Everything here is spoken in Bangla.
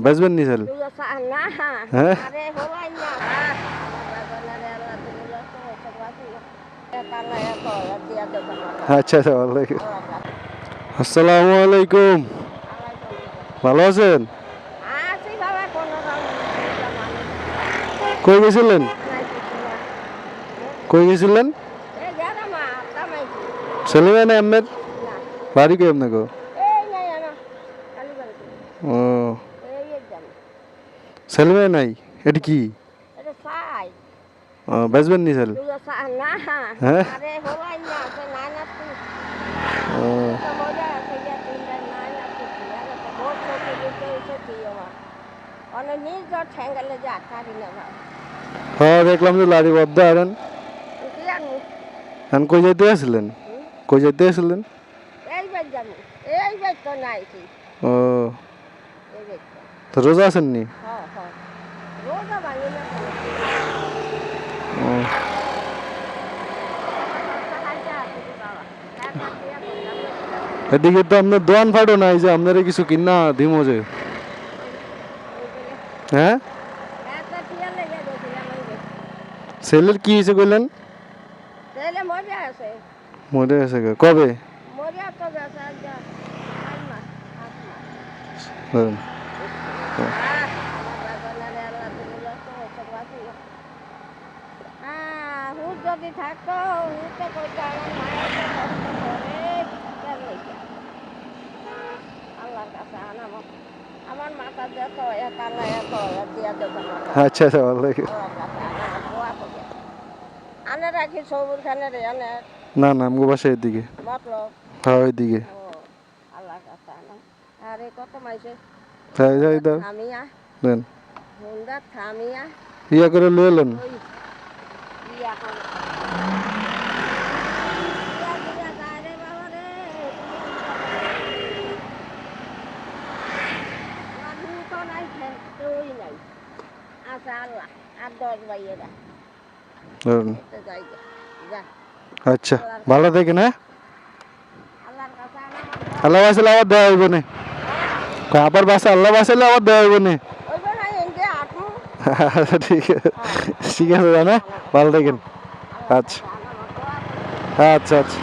বেচবেন নি সেল তুইও চা- না হ্যাঁ? হয়। আচ্ছা আচ্ছা ভালো। আসসালামু আলাইকুম ভালো আছেন। কই গেছিলেন। কই গেছিলেন এই গেলাম, আর কামাইছি। ছেলে মেয়ে না এমনের বাড়ি কই কালীবাড়িতে। ও। মেয়ে নাই? এটি কি? বেচবেন নি সেল? হ্যাঁ? আরে হলাই না, সে নাই না তুই। ও। তো মজা আছে, যে তিনটা নাই না তুই, আর একটা ভোট চোখে দিতে এসে তুই আমার। অনেক নির্জর ঠেঙ্গালে যা কারি না ভাই হ্যাঁ দেখলাম যে লাড়ি বদ্ধ আরেন। এখন কই যাইতে আসলেন? কই যাইতে আসলেন? ও। তো। রোজা আছেন এদিকে তো আপনার দোয়ান ফাটো নাই যে আপনারা কিছু কিনা দিমো যে। হ্যাঁ? এই। ছেলের কি হয়েছে কইলেন? ছেলে মরে আছে। কবে? মরে যদি থাকতো হুট তো আমার মায়ের কষ্ট করে আল্লাহর কাছে আনামো আমার মাথা যত এক আল্লাহ দিয়া দেবো আচ্ছা আচ্ছা। আনে রাখি সবুর খানে রে আনে। না না আমগো বাসা এদিকে। মতলব। হ্যাঁ ও আল্লাহর কাছে আনাম আরে কত মাইছে? তাই যাই দাও। থামিয়া দেন। হুন্ডা থামিয়া ইয়া করে লয়ে এলেন ওই ইয়া করে ইয়া দিয়া যায় রে বাবা রে মানুষ তো নাই তুই নাই আচ্ছা আল্লাহ আর দশ বাইয়েরা ধরুন তো যাই গে। যা আচ্ছা ভালো থাকেন হ্যাঁ আল্লাহর কাছে আনাম আল্লাহ বাসালে আবার দেওয়া হইব নে আবার বাসা আল্লাহ বাসালে আবার দেওয়া হইব নে ওই বেলা এনকে আটু আচ্ছা ঠিক আছে ঠিক আছে জানা ভালো থাকেন আচ্ছা আনাম দোয়া করে আচ্ছা আচ্ছা